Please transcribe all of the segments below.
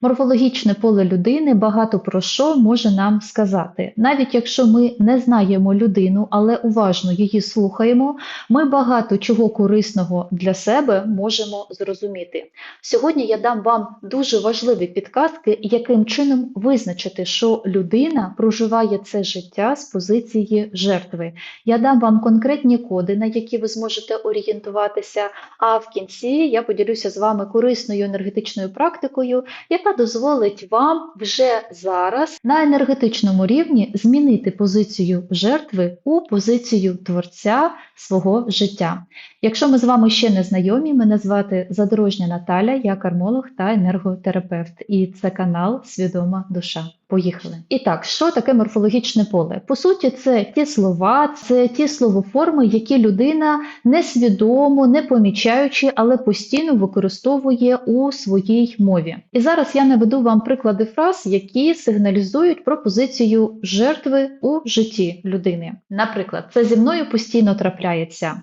Морфологічне поле людини багато про що може нам сказати. Навіть якщо ми не знаємо людину, але уважно її слухаємо, ми багато чого корисного для себе можемо зрозуміти. Сьогодні я дам вам дуже важливі підказки, яким чином визначити, що людина проживає це життя з позиції жертви. Я дам вам конкретні коди, на які ви зможете орієнтуватися. А в кінці я поділюся з вами корисною енергетичною практикою, яка дозволить вам вже зараз на енергетичному рівні змінити позицію жертви у позицію творця свого життя. Якщо ми з вами ще не знайомі, мене звати Задорожня Наталя, я кармолог та енерготерапевт, і це канал Свідома душа. Поїхали. І так, що таке морфологічне поле? По суті, це ті слова, це ті словоформи, які людина несвідомо, не помічаючи, але постійно використовує у своїй мові. І зараз я наведу вам приклади фраз, які сигналізують про позицію жертви у житті людини. Наприклад, це зі мною постійно трапляється.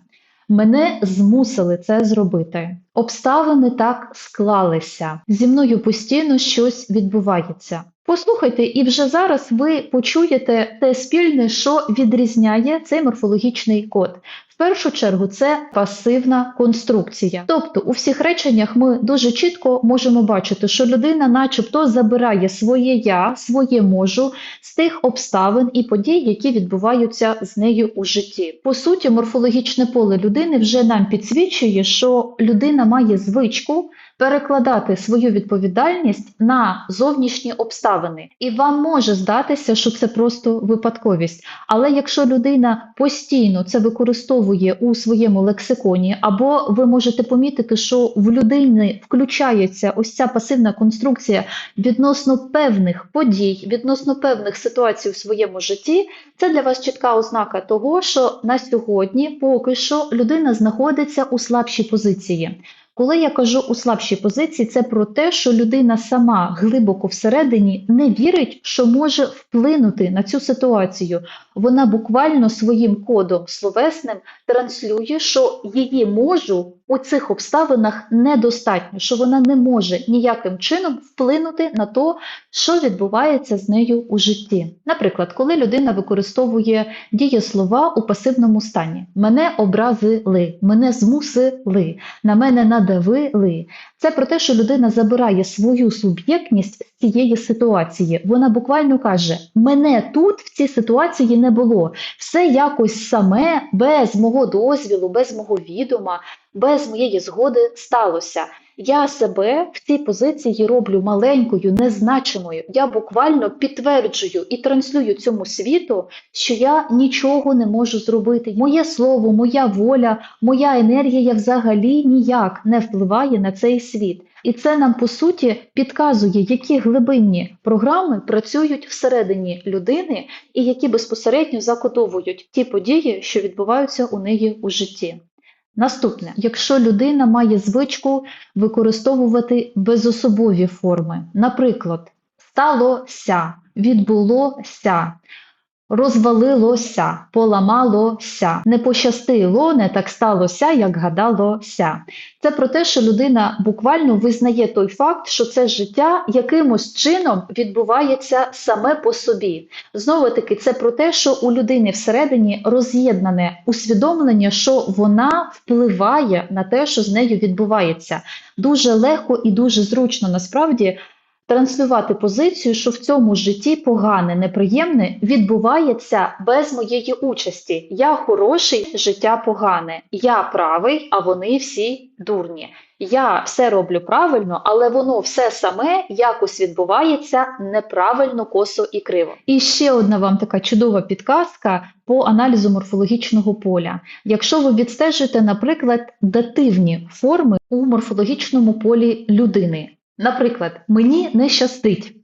Мене змусили це зробити. Обставини так склалися. Зі мною постійно щось відбувається. Послухайте, і вже зараз ви почуєте те спільне, що відрізняє цей морфологічний код. В першу чергу це пасивна конструкція. Тобто у всіх реченнях ми дуже чітко можемо бачити, що людина, начебто, забирає своє я, своє можу з тих обставин і подій, які відбуваються з нею у житті. По суті, морфологічне поле людини вже нам підсвічує, що людина має звичку перекладати свою відповідальність на зовнішні обставини. І вам може здатися, що це просто випадковість. Але якщо людина постійно це використовує у своєму лексиконі, або ви можете помітити, що в людини включається ось ця пасивна конструкція відносно певних подій, відносно певних ситуацій в своєму житті, це для вас чітка ознака того, що на сьогодні поки що людина знаходиться у слабшій позиції. Коли я кажу у слабшій позиції, це про те, що людина сама глибоко всередині не вірить, що може вплинути на цю ситуацію. Вона буквально своїм кодом словесним транслює, що її можу у цих обставинах недостатньо, що вона не може ніяким чином вплинути на те, що відбувається з нею у житті. Наприклад, коли людина використовує дієслова у пасивному стані: мене образили, мене змусили, на мене надавили. Це про те, що людина забирає свою суб'єктність з цієї ситуації. Вона буквально каже: мене тут в цій ситуації не було. Все якось саме, без мого дозвілу, без мого відома, без моєї згоди сталося. Я себе в цій позиції роблю маленькою, незначимою. Я буквально підтверджую і транслюю цьому світу, що я нічого не можу зробити. Моє слово, моя воля, моя енергія взагалі ніяк не впливає на цей світ. І це нам по суті підказує, які глибинні програми працюють всередині людини і які безпосередньо закодовують ті події, що відбуваються у неї у житті. Наступне, якщо людина має звичку використовувати безособові форми, наприклад, сталося, відбулося, розвалилося, поламалося, не пощастило, не так сталося, як гадалося. Це про те, що людина буквально визнає той факт, що це життя якимось чином відбувається саме по собі. Знову таки, це про те, що у людини всередині роз'єднане усвідомлення, що вона впливає на те, що з нею відбувається. Дуже легко і дуже зручно насправді транслювати позицію, що в цьому житті погане, неприємне відбувається без моєї участі. Я хороший, життя погане. Я правий, а вони всі дурні. Я все роблю правильно, але воно все саме якось відбувається неправильно, косо і криво. І ще одна вам така чудова підказка по аналізу морфологічного поля. Якщо ви відстежите, наприклад, дативні форми у морфологічному полі людини. Наприклад, мені не щастить,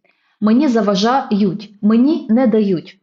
мені заважають, мені не дають.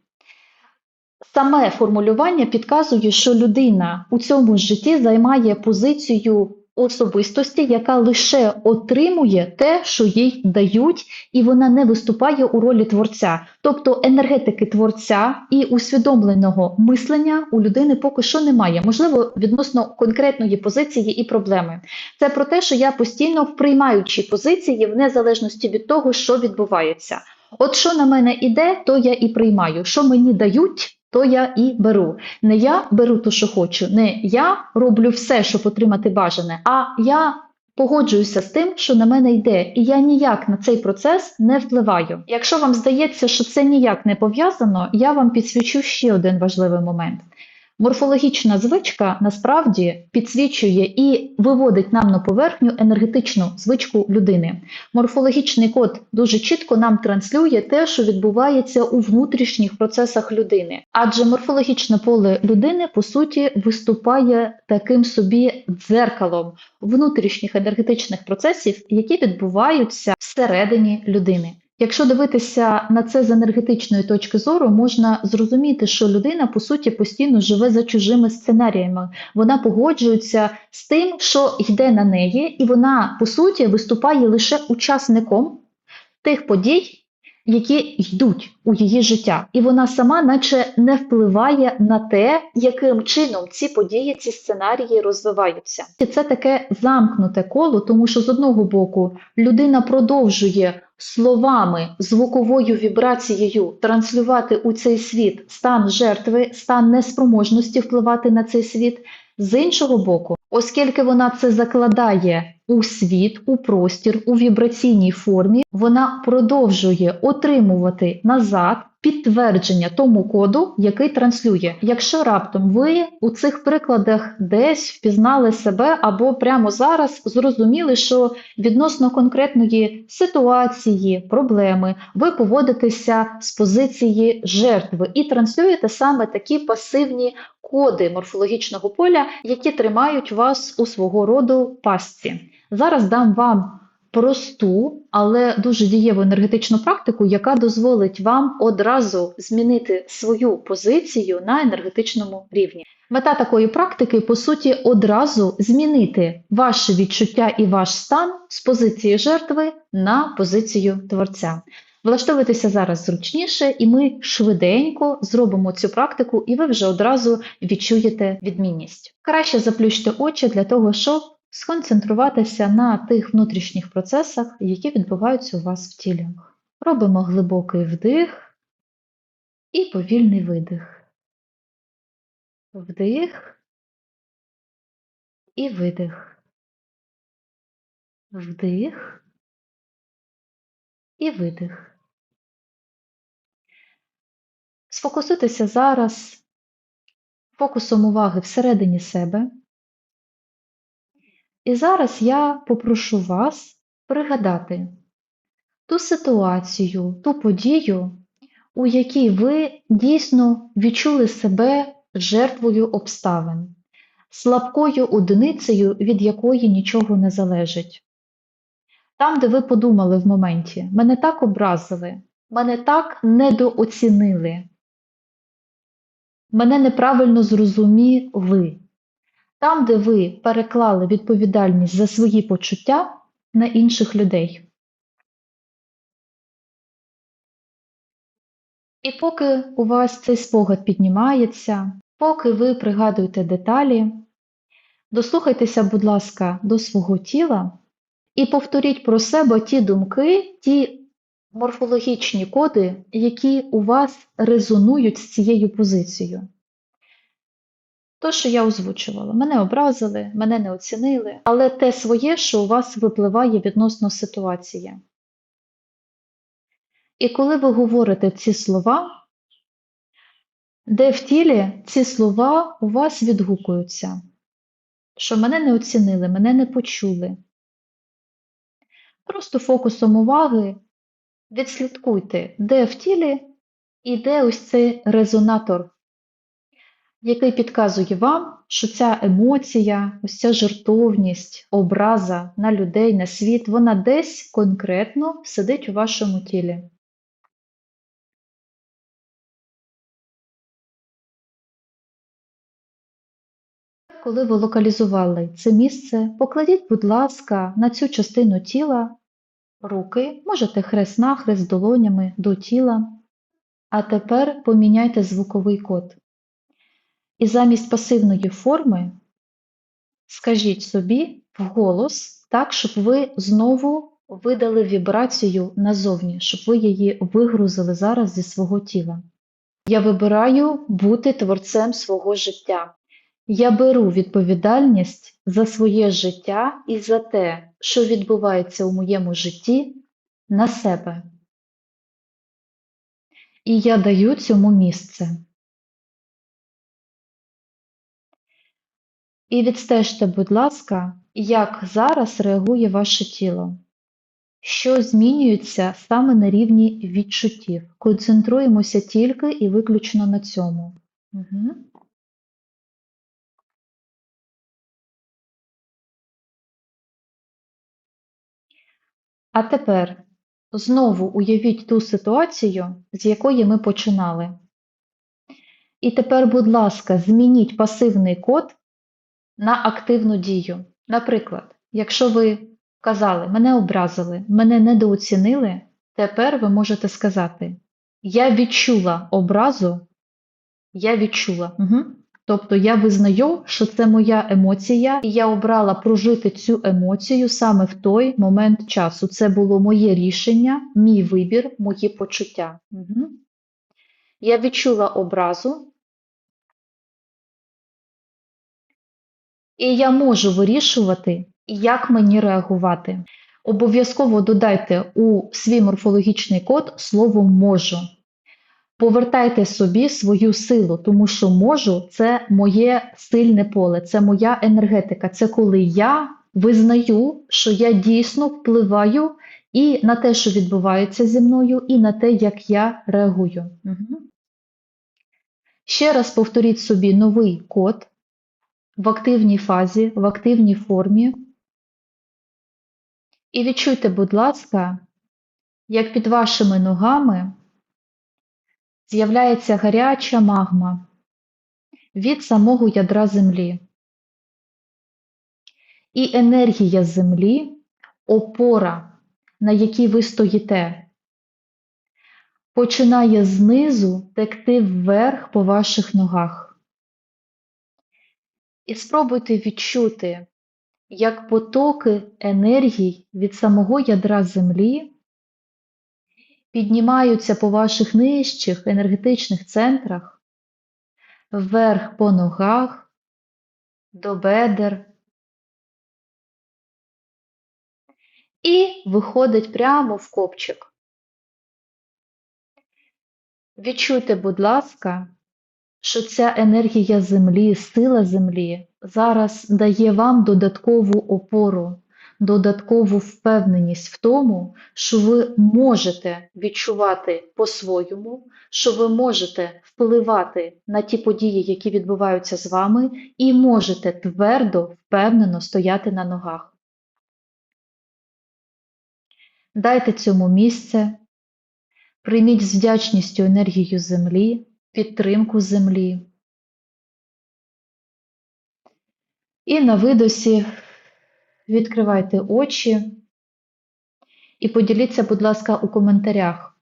Саме формулювання підказує, що людина у цьому житті займає позицію особистості, яка лише отримує те, що їй дають, і вона не виступає у ролі творця. Тобто енергетики творця і усвідомленого мислення у людини поки що немає. Можливо, відносно конкретної позиції і проблеми. Це про те, що я постійно в приймаючій позиції, в незалежності від того, що відбувається. От що на мене іде, то я і приймаю. Що мені дають, то я і беру. Не я беру те, що хочу, не я роблю все, щоб отримати бажане, а я погоджуюся з тим, що на мене йде, і я ніяк на цей процес не впливаю. Якщо вам здається, що це ніяк не пов'язано, я вам підсвічу ще один важливий момент. Морфологічна звичка насправді підсвічує і виводить нам на поверхню енергетичну звичку людини. Морфологічний код дуже чітко нам транслює те, що відбувається у внутрішніх процесах людини. Адже морфологічне поле людини по суті виступає таким собі дзеркалом внутрішніх енергетичних процесів, які відбуваються всередині людини. Якщо дивитися на це з енергетичної точки зору, можна зрозуміти, що людина по суті постійно живе за чужими сценаріями. Вона погоджується з тим, що йде на неї, і вона по суті виступає лише учасником тих подій, які йдуть у її життя, і вона сама, наче не впливає на те, яким чином ці події, ці сценарії розвиваються. І це таке замкнуте коло, тому що з одного боку людина продовжує словами, звуковою вібрацією транслювати у цей світ стан жертви, стан неспроможності впливати на цей світ. З іншого боку, оскільки вона це закладає у світ, у простір, у вібраційній формі, вона продовжує отримувати назад підтвердження тому коду, який транслює. Якщо раптом ви у цих прикладах десь впізнали себе або прямо зараз зрозуміли, що відносно конкретної ситуації, проблеми, ви поводитеся з позиції жертви і транслюєте саме такі пасивні коди морфологічного поля, які тримають вас у свого роду пастці. Зараз дам вам просту, але дуже дієву енергетичну практику, яка дозволить вам одразу змінити свою позицію на енергетичному рівні. Мета такої практики, по суті, одразу змінити ваше відчуття і ваш стан з позиції жертви на позицію творця. Влаштовуйтеся зараз зручніше, і ми швиденько зробимо цю практику, і ви вже одразу відчуєте відмінність. Краще заплющте очі для того, щоб сконцентруватися на тих внутрішніх процесах, які відбуваються у вас в тілі. Робимо глибокий вдих і повільний видих. Вдих і видих. Вдих і видих. Сфокусуйтеся зараз фокусом уваги всередині себе. І зараз я попрошу вас пригадати ту ситуацію, ту подію, у якій ви дійсно відчули себе жертвою обставин, слабкою одиницею, від якої нічого не залежить. Там, де ви подумали в моменті, мене так образили, мене так недооцінили, мене неправильно зрозуміли. Там, де ви переклали відповідальність за свої почуття на інших людей. І поки у вас цей спогад піднімається, поки ви пригадуєте деталі, дослухайтеся, будь ласка, до свого тіла і повторіть про себе ті думки, ті морфологічні коди, які у вас резонують з цією позицією. То, що я озвучувала, мене образили, мене не оцінили, але те своє, що у вас випливає відносно ситуації. І коли ви говорите ці слова, де в тілі ці слова у вас відгукуються, що мене не оцінили, мене не почули. Просто фокусом уваги відслідкуйте, де в тілі іде ось цей резонатор який підказує вам, що ця емоція, ось ця жертовність, образа на людей, на світ, вона десь конкретно сидить у вашому тілі. Коли ви локалізували це місце, покладіть, будь ласка, на цю частину тіла руки, можете хрест-нахрест долонями до тіла. А тепер поміняйте звуковий код. І замість пасивної форми скажіть собі вголос так, щоб ви знову видали вібрацію назовні, щоб ви її вигрузили зараз зі свого тіла. Я вибираю бути творцем свого життя. Я беру відповідальність за своє життя і за те, що відбувається у моєму житті, на себе. І я даю цьому місце. І відстежте, будь ласка, як зараз реагує ваше тіло. Що змінюється саме на рівні відчуттів. Концентруємося тільки і виключно на цьому. Угу. А тепер знову уявіть ту ситуацію, з якої ми починали. І тепер, будь ласка, змініть пасивний код на активну дію. Наприклад, якщо ви казали, мене образили, мене недооцінили, тепер ви можете сказати: Я відчула образу, я відчула. Угу. Тобто я визнаю, що це моя емоція, і я обрала прожити цю емоцію саме в той момент часу. Це було моє рішення, мій вибір, мої почуття. Угу. Я відчула образу, і я можу вирішувати, як мені реагувати. Обов'язково додайте у свій морфологічний код слово можу. Повертайте собі свою силу, тому що можу це моє сильне поле, це моя енергетика. Це коли я визнаю, що я дійсно впливаю і на те, що відбувається зі мною, і на те, як я реагую. Угу. Ще раз повторіть собі новий код в активній фазі, в активній формі. І відчуйте, будь ласка, як під вашими ногами з'являється гаряча магма від самого ядра Землі. І енергія Землі, опора, на якій ви стоїте, починає знизу текти вверх по ваших ногах. І спробуйте відчути, як потоки енергій від самого ядра Землі піднімаються по ваших нижчих енергетичних центрах, вверх по ногах, до бедер і виходить прямо в копчик. Відчуйте, будь ласка, що ця енергія Землі, сила Землі зараз дає вам додаткову опору, додаткову впевненість в тому, що ви можете відчувати по-своєму, що ви можете впливати на ті події, які відбуваються з вами, і можете твердо, впевнено стояти на ногах. Дайте цьому місце, прийміть з вдячністю енергію землі, підтримку землі. І на видосі відкривайте очі і поділіться, будь ласка, у коментарях,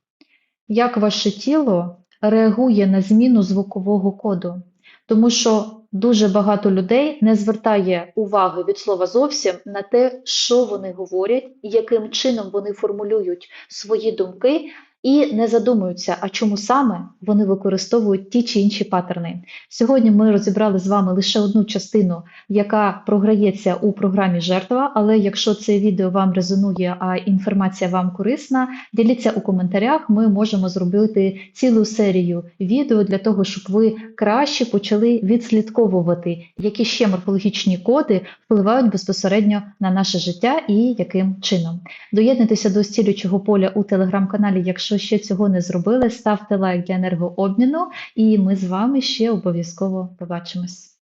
як ваше тіло реагує на зміну звукового коду. Тому що дуже багато людей не звертає уваги від слова зовсім на те, що вони говорять, яким чином вони формулюють свої думки, і не задумуються, а чому саме вони використовують ті чи інші паттерни. Сьогодні ми розібрали з вами лише одну частину, яка програється у програмі жертва. Але якщо це відео вам резонує, а інформація вам корисна, діліться у коментарях. Ми можемо зробити цілу серію відео для того, щоб ви краще почали відслідковувати, які ще морфологічні коди впливають безпосередньо на наше життя і яким чином. Доєднуйтеся до стілючого поля у телеграм-каналі, якщо Якщо ще цього не зробили, ставте лайк для енергообміну, і ми з вами ще обов'язково побачимось.